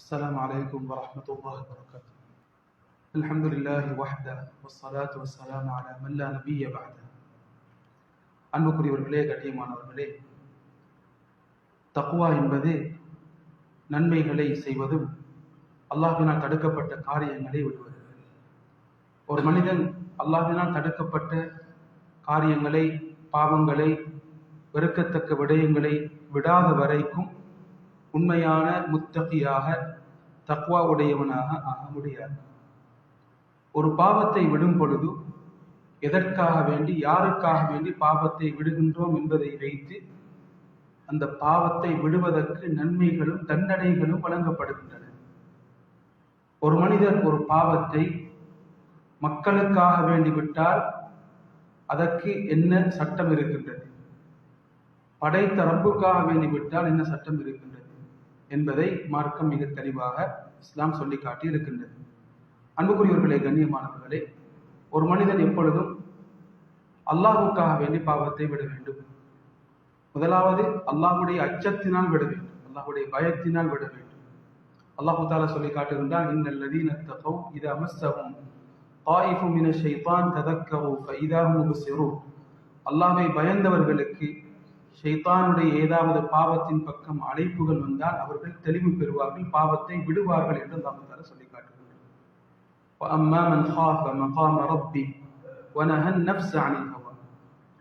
السلام عليكم ورحمة الله وبركاته الحمد لله وحده والصلاة والسلام على من لا نبي بعده அன்புக்குரியவர்களே கட்டியமானவர்களே தக்குவா என்பது நன்மைகளை செய்வதும் அல்லாஹினால் தடுக்கப்பட்ட காரியங்களை விடுவது ஒரு மனிதன் அல்லாஹினால் தடுக்கப்பட்ட காரியங்களை பாவங்களை வெறுக்கத்தக்க விடயங்களை விடாத வரைக்கும் உண்மையான முத்தகியாக தக்வா உடையவனாக ஆக முடியாது. ஒரு பாவத்தை விடும் பொழுது எதற்காக வேண்டி யாருக்காக வேண்டி பாவத்தை விடுகின்றோம் என்பதை வைத்து அந்த பாவத்தை விடுவதற்கு நன்மைகளும் தண்டனைகளும் வழங்கப்படுகின்றன. ஒரு மனிதர் ஒரு பாவத்தை மக்களுக்காக வேண்டி விட்டால் அதற்கு என்ன சட்டம் இருக்கின்றது? படைத்த ரப்புக்காக வேண்டி விட்டால் என்ன சட்டம் இருக்கின்றது? என்பதை மார்க்கம் மிக தெளிவாக இஸ்லாம் சொல்லி காட்டி இருக்கின்றது அன்புக்குரியவர்களே கண்ணியமானவர்களே ஒரு மனிதன் எப்பொழுதும் அல்லாஹுக்காக வேண்டி பாவத்தை விட வேண்டும். முதலாவது அல்லாஹுடைய அச்சத்தினால் விட வேண்டும். அல்லாஹுடைய பயத்தினால் விட வேண்டும். அல்லாஹு தாலா சொல்லி காட்டுகின்றான் இன்னல் லதீன தகௌ இது அமஸ்தகும் தாயிஃபு மின ஷைத்தான் ததக்கவு ஃபைதாஹு முசிரு அல்லாஹ்வை பயந்தவர்களுக்கு ஷைத்தானுடைய ஏதாவது பாவத்தின் பக்கம் அழைப்புகள் வந்தால் அவர்கள் தெளிவு பெறுவார்கள் பாவத்தை விடுவார்கள் என்று அல்லாஹால சொல்லி காட்டுகிறார்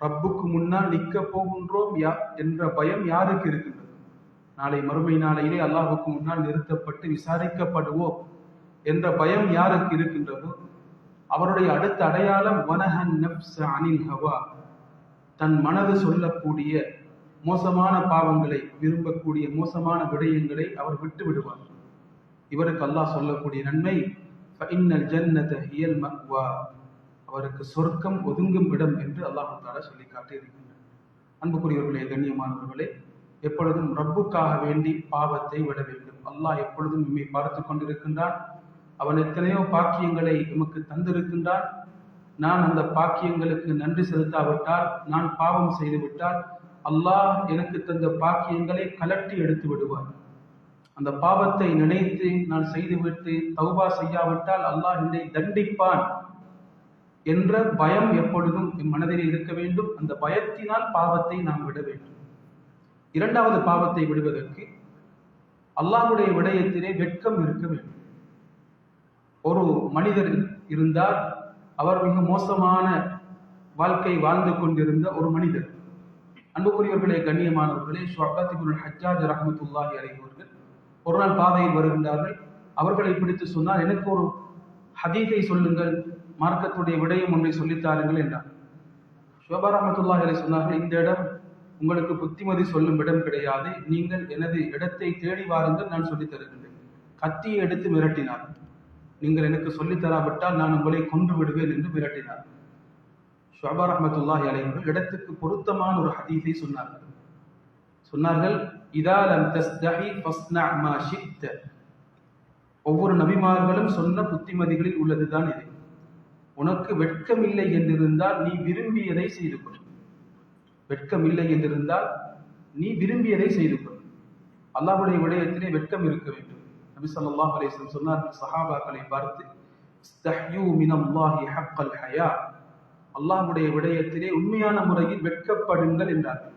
ரப்புக்கு முன்னால் நிற்க போகின்றோம் என்ற பயம் யாருக்கு இருக்கின்றது? நாளை மறுமை நாளையிலே அல்லாஹுக்கு முன்னால் நிறுத்தப்பட்டு விசாரிக்கப்படுவோம் என்ற பயம் யாருக்கு இருக்கின்றதோ? அவருடைய அடுத்த அடையாளம் வனஹன் நப்ஸ் அனில் ஹவா. தன் மனது சொல்லக்கூடிய மோசமான பாவங்களை விரும்பக்கூடிய மோசமான விடயங்களை அவர் விட்டு விடுவார். இவருக்கு அல்லாஹ் சொல்லக்கூடிய நன்மை ஃபஇன்னல் மக்வா. அவருக்கு சொர்க்கம் ஒதுங்கும் இடம் என்று அல்லாஹு தாலா சொல்லி காட்டியிருக்கின்றார் அன்புக்குரியவர்களே கண்ணியமானவர்களே எப்பொழுதும் ரப்புக்காக வேண்டி பாவத்தை விட வேண்டும். அல்லாஹ் எப்பொழுதும் நம்மை பார்த்து கொண்டிருக்கின்றான். அவன் எத்தனையோ பாக்கியங்களை எமக்கு தந்திருக்கின்றான். நான் அந்த பாக்கியங்களுக்கு நன்றி செலுத்தாவிட்டால் நான் பாவம் செய்துவிட்டால் அல்லாஹ் எனக்கு தந்த பாக்கியங்களை கலட்டி எடுத்து விடுவார். அந்த பாவத்தை நினைத்து நான் செய்துவிட்டு தௌபா செய்யாவிட்டால் அல்லாஹ் என்னை தண்டிப்பான் என்ற பயம் எப்பொழுதும் என் மனதில் இருக்க வேண்டும். அந்த பயத்தினால் பாவத்தை நாம் விட வேண்டும். இரண்டாவது பாவத்தை விடுவதற்கு அல்லாஹுடைய விடயத்திலே வெட்கம் இருக்க வேண்டும். ஒரு மனிதர் இருந்தால் அவர் மிக மோசமான வாழ்க்கை வாழ்ந்து கொண்டிருந்த ஒரு மனிதர் அன்புக்குரியவர்களே கண்ணியமானவர்களே ஷுஅபத்திபுல் ஹஜ்ஜாஜ் ரஹமத்துல்லாஹி அலைவர்கள் ஒரு நாள் பாதையில் வருகின்றார்கள். அவர்களை பிடித்து சொன்னால் எனக்கு ஒரு ஹதீஸை சொல்லுங்கள் மார்க்கத்துடைய விடயம் ஒன்றை சொல்லித்தாருங்கள் என்றார். ஷோபா ரஹமத்துல்லாஹி அலை சொன்னார்கள் இந்த இடம் உங்களுக்கு புத்திமதி சொல்லும் இடம் கிடையாது. நீங்கள் எனது இடத்தை தேடி வாருங்கள் நான் சொல்லித் தருகின்றேன். கத்தியை எடுத்து மிரட்டினார். நீங்கள் எனக்கு சொல்லித் தராவிட்டால் நான் உங்களை கொன்று விடுவேன் என்று மிரட்டினார். ஷோபா ரஹமத்துல்லாஹி அலைவர்கள் இடத்துக்கு பொருத்தமான ஒரு ஹதீஸை சொன்னார்கள் சொன்னார்கள் இதா லம் தஸ்தஹி ஃபஸ்னா மா ஷித்த. ஒவ்வொரு நபிமார்களும் சொன்ன புத்திமதிகளில் உள்ளதுதான் இது. உனக்கு வெட்கமில்லை என்றிருந்தால் நீ விரும்பியதை செய்து கொள். வெட்கமில்லை என்றிருந்தால் நீ விரும்பியதை செய்து கொள். அல்லாஹுடைய விடயத்திலே வெட்கம் இருக்க வேண்டும். நபி ஸல்லல்லாஹு அலைஹி சொன்னார்கள் சஹாபாக்களை பார்த்து அல்லாஹுடைய விடயத்திலே உண்மையான முறையில் வெட்கப்படுங்கள் என்றார்கள்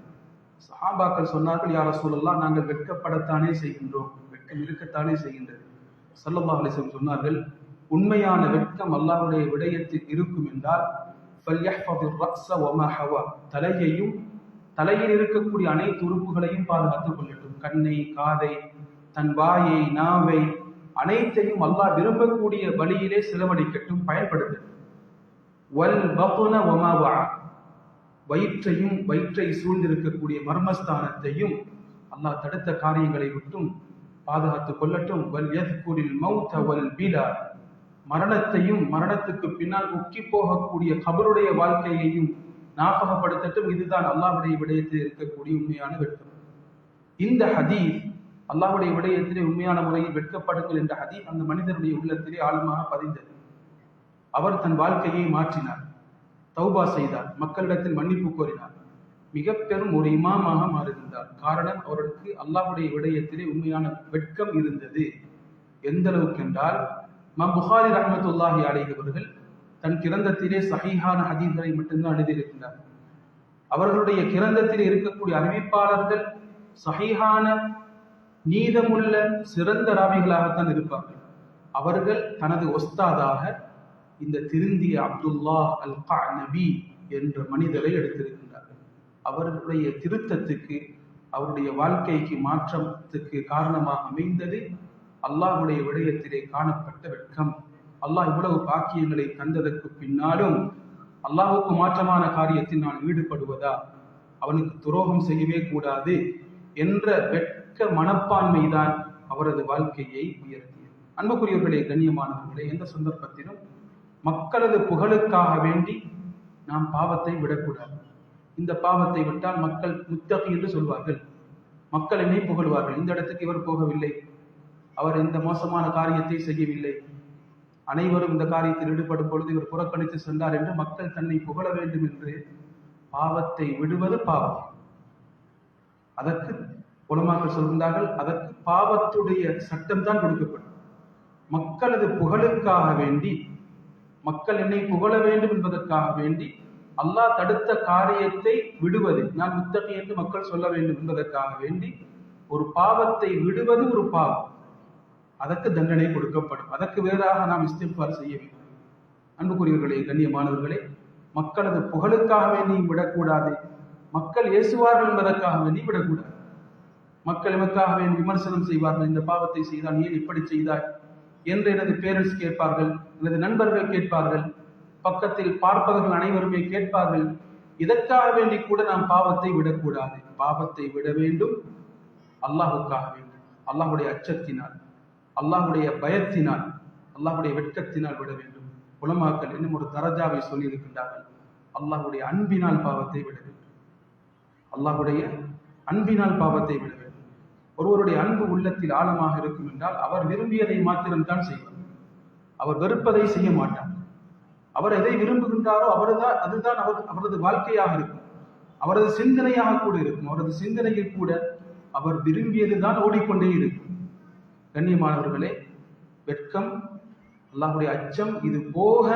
சஹாபாக்கள் சொன்னார்கள் யார சூழல்லாம் நாங்கள் வெட்கப்படத்தானே செய்கின்றோம். வெட்கம் இருக்கத்தானே செய்கின்றது. ஸல்லல்லாஹு அலைஹி சொன்னார்கள் உண்மையான வெட்கம் அல்லாஹுடைய விடயத்தில் இருக்கும் என்றால் தலையையும் தலையில் இருக்கக்கூடிய அனைத்து உறுப்புகளையும் பாதுகாத்துக் கொள்ளட்டும். கண்ணை காதை தன் வாயை நாவை அனைத்தையும் அல்லாஹ் விரும்பக்கூடிய வழியிலே செலவழிக்கட்டும் பயன்படுத்தட்டும். வல் பபுன ஒமாவா வயிற்றையும் வயிற்றை சூழ்ந்திருக்கக்கூடிய மர்மஸ்தானத்தையும் அல்லாஹ் தடுத்த காரியங்களை விட்டும் பாதுகாத்துக் கொள்ளட்டும். வல் யத்குரில் மௌத்த வல் பீலா. மரணத்தையும் மரணத்துக்கு பின்னால் உக்கி போகக்கூடிய கபருடைய வாழ்க்கையையும் ஞாபகப்படுத்தட்டும் இதுதான் அல்லாஹுடைய விடயத்தில் இருக்கக்கூடிய உண்மையான வெட்கம். இந்த ஹதீஸ் அல்லாஹுடைய விடயத்திலே உண்மையான முறையில் வெட்கப்படுங்கள் என்ற ஹதீஸ் அந்த மனிதனுடைய உள்ளத்திலே ஆழமாக பதிந்தது. அவர் தன் வாழ்க்கையை மாற்றினார். தௌபா செய்தார். மக்களிடத்தில் மன்னிப்பு கோரினார். மிக பெரும் ஒரு இமாமாக மாறியிருந்தார். காரணம் அவருக்கு அல்லாஹுடைய விடயத்திலே உண்மையான வெட்கம் இருந்தது. எந்த அளவுக்கு என்றால் மம் புகாரி ரஹமத்துல்லாஹி அடைகிறவர்கள் தன் கிரந்தத்திலே சஹீஹான ஹதீஸ்களை மட்டும்தான் எழுதியிருக்கின்றார் அவர்களுடைய கிரந்தத்தில் இருக்கக்கூடிய அறிவிப்பாளர்கள் சஹீஹான நீதமுள்ள சிறந்த ராவிகளாகத்தான் இருப்பார்கள். அவர்கள் தனது ஒஸ்தாதாக இந்த திருந்திய அப்துல்லா அல் நபி என்ற மனிதரை எடுத்திருக்கின்றார்கள் அவருடைய திருத்தத்துக்கு அவருடைய வாழ்க்கைக்கு மாற்றத்துக்கு காரணமாக அமைந்தது அல்லாஹுடைய விடயத்திலே காணப்பட்ட வெட்கம். அல்லாஹ் இவ்வளவு பாக்கியங்களை தந்ததற்கு பின்னாலும் அல்லாஹுக்கு மாற்றமான காரியத்தில் நான் ஈடுபடுவதா? அவனுக்கு துரோகம் செய்யவே கூடாது என்ற வெட்க மனப்பான்மைதான் அவரது வாழ்க்கையை உயர்த்தியது. அன்புக்குரியவர்களே கண்ணியமானவர்களே எந்த சந்தர்ப்பத்திலும் மக்களது புகழுக்காக வேண்டி நாம் பாவத்தை விடக்கூடாது. இந்த பாவத்தை விட்டால் மக்கள் முத்தகி என்று சொல்வார்கள். மக்கள் என்னை புகழ்வார்கள். இந்த இடத்துக்கு இவர் போகவில்லை. அவர் எந்த மோசமான காரியத்தை செய்யவில்லை. அனைவரும் இந்த காரியத்தில் ஈடுபடும் பொழுது இவர் புறக்கணித்து சென்றார் என்று மக்கள் தன்னை புகழ வேண்டும் என்று பாவத்தை விடுவது பாவம். அதற்கு உலமாக்கள் சொல்கின்றார்கள் அதற்கு பாவத்துடைய சட்டம் தான் கொடுக்கப்படும். மக்களது புகழுக்காக வேண்டி மக்கள் என்னை புகழ வேண்டும் என்பதற்காக வேண்டி அல்லாஹ் தடுத்த காரியத்தை விடுவது நான் முத்தகி என்று மக்கள் சொல்ல வேண்டும் என்பதற்காக வேண்டி ஒரு பாவத்தை விடுவது ஒரு பாவம். அதற்கு தண்டனை கொடுக்கப்படும். அதற்கு வேறாக நாம் இஸ்திஃபார் செய்ய வேண்டும். அன்புக்குரியவர்களே கண்ணியமானவர்களே மக்களது புகழுக்காக வேண்டியும் விடக்கூடாது. மக்கள் ஏசுவார்கள் என்பதற்காக வேண்டி விடக்கூடாது. மக்கள் எமக்காக வேண்டி விமர்சனம் செய்வார்கள்? இந்த பாவத்தை செய்தால் ஏன் இப்படி செய்தாய்? என்று எனது பேரண்ட்ஸ் கேட்பார்கள் எனது நண்பர்கள் கேட்பார்கள் பக்கத்தில் பார்ப்பவர்கள் அனைவருமே கேட்பார்கள் இதற்காக வேண்டி கூட நாம் பாவத்தை விடக்கூடாது. பாவத்தை விட வேண்டும். அல்லாஹுக்காக வேண்டும். அல்லாஹுடைய அச்சத்தினால். அல்லாஹுடைய பயத்தினால். அல்லாஹுடைய வெட்கத்தினால் விட வேண்டும். குலமாக்கள் இன்னும் ஒரு தரஜாவை சொல்லியிருக்கின்றார்கள். அல்லாஹுடைய அன்பினால் பாவத்தை விட வேண்டும். அல்லாஹுடைய அன்பினால் பாவத்தை விட வேண்டும். ஒருவருடைய அன்பு உள்ளத்தில் ஆழமாக இருக்கும் என்றால் அவர் விரும்பியதை மாத்திரம்தான் செய்வார். அவர் வெறுப்பதை செய்ய மாட்டார். அவர் எதை விரும்புகின்றாரோ அவர்தான் அதுதான் அவர் அவரது வாழ்க்கையாக இருக்கும். அவரது சிந்தனையாக கூட இருக்கும். அவரது சிந்தனையில் கூட அவர் விரும்பியதுதான் ஓடிக்கொண்டே இருக்கும். கண்ணியமானவர்களே வெட்கம் அல்லாஹுடைய அச்சம் இது போக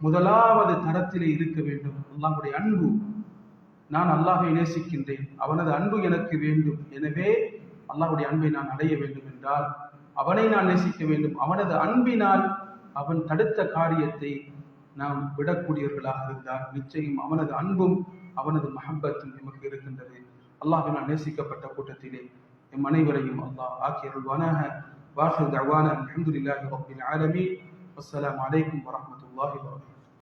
முதலாவது தரத்திலே இருக்க வேண்டும். அல்லாஹுடைய அன்பு. நான் அல்லாஹை நேசிக்கின்றேன். அவனது அன்பு எனக்கு வேண்டும். எனவே அல்லாஹுடைய அன்பை நான் அடைய வேண்டும் என்றால் அவனை நான் நேசிக்க வேண்டும். அவனது அன்பினால் அவன் தடுத்த காரியத்தை நாம் விடக்கூடியவர்களாக இருந்தால் நிச்சயம் அவனது அன்பும் அவனது மஹப்பத்தும் நமக்கு இருக்கின்றது. அல்லாஹினால் நேசிக்கப்பட்ட கூட்டத்திலே எம் அனைவரையும் அல்லாஹ் ஆக்கியருள்வானாக. வாசல் தவான அல்ஹம்துலில்லாஹி ரப்பில் ஆலமீன். வஸ்ஸலாமு அலைக்கும் வரஹ்மத்துல்லாஹி